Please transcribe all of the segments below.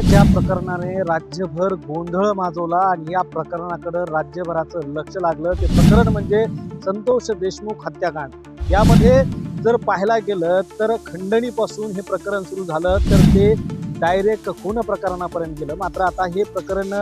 ज्या प्रकरणाने राज्यभर गोंधळ माजवला आणि या प्रकरणाकडे राज्यभराचं लक्ष लागलं ते प्रकरण म्हणजे संतोष देशमुख हत्याकांड. यामध्ये जर पाहायला गेलं तर खंडणीपासून हे प्रकरण सुरू झालं तर ते डायरेक्ट खून प्रकरणापर्यंत गेलं. मात्र आता हे प्रकरण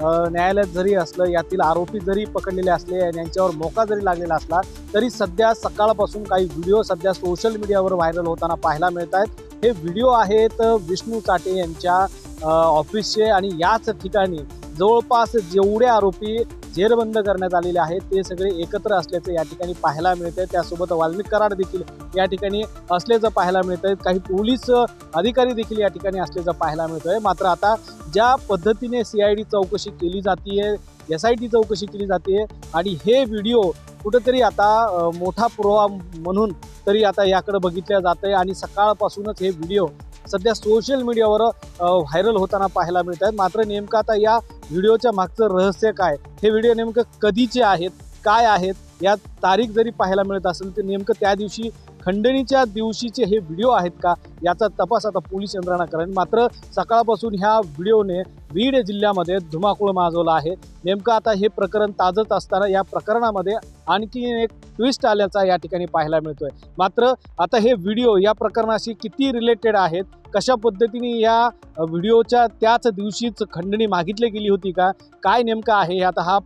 न्यायालयात जरी असलं यातील आरोपी जरी पकडलेले असले आणि यांच्यावर मोका जरी लागलेला असला तरी सध्या सकाळपासून काही व्हिडिओ सध्या सोशल मीडियावर व्हायरल होताना पाहायला मिळत आहेत हे व्हिडिओ आहेत विष्णू चाटे यांच्या ऑफिसचे आणि याच ठिकाणी जवळपास जेवढे आरोपी जेरबंद करण्यात आलेले आहेत ते सगळे एकत्र असल्याचं या ठिकाणी पाहायला मिळतंय. त्यासोबत वाल्मिक कराड देखील या ठिकाणी असल्याचं पाहायला मिळतंय. काही पोलीस अधिकारी देखील या ठिकाणी असल्याचं पाहायला मिळतंय. मात्र आता ज्या पद्धतीने सी आय डी चौकशी केली जाते एस आय टी चौकशी केली जाते आणि हे व्हिडिओ कुठंतरी आता मोठा पुरावा म्हणून तरी आता याकडे बघितल्या जात आहे आणि सकाळपासूनच हे व्हिडिओ सध्या सोशल मीडियावर व्हायरल होताना पाहायला मिळत आहेत मात्र नेमकं आता या व्हिडिओच्या मागचं रहस्य काय? हे व्हिडिओ नेमकं कधीचे आहेत? काय आहेत? या तारीख जरी पाहायला मिळत असेल तर नेमकं त्या दिवशी खंडणीच्या दिवशीचे हे व्हिडिओ आहेत का? याचा तपास आता पोलीस यंत्रणा करेल मात्र सकाळपासून ह्या व्हिडिओने बीड जिल्ह्यामध्ये धुमाकूळ माजवला आहे. नेमकं आता हे प्रकरण ताजत असताना या प्रकरणामध्ये आणखी एक ट्विस्ट आल्याचा या ठिकाणी पाहायला मिळतोय. मात्र आता हे व्हिडिओ या प्रकरणाशी किती रिलेटेड आहेत? कशा पद्धतीने या व्हिडिओच्या त्याच दिवशीच खंडणी मागितली गेली होती का? काय नेमकं आहे? आता हा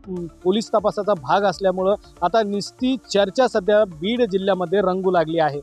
पोलीस तपासाचा भाग असल्यामुळं आता निस्ती चर्चा सध्या बीड जिल्ह्यामध्ये रंगू लागली आहे.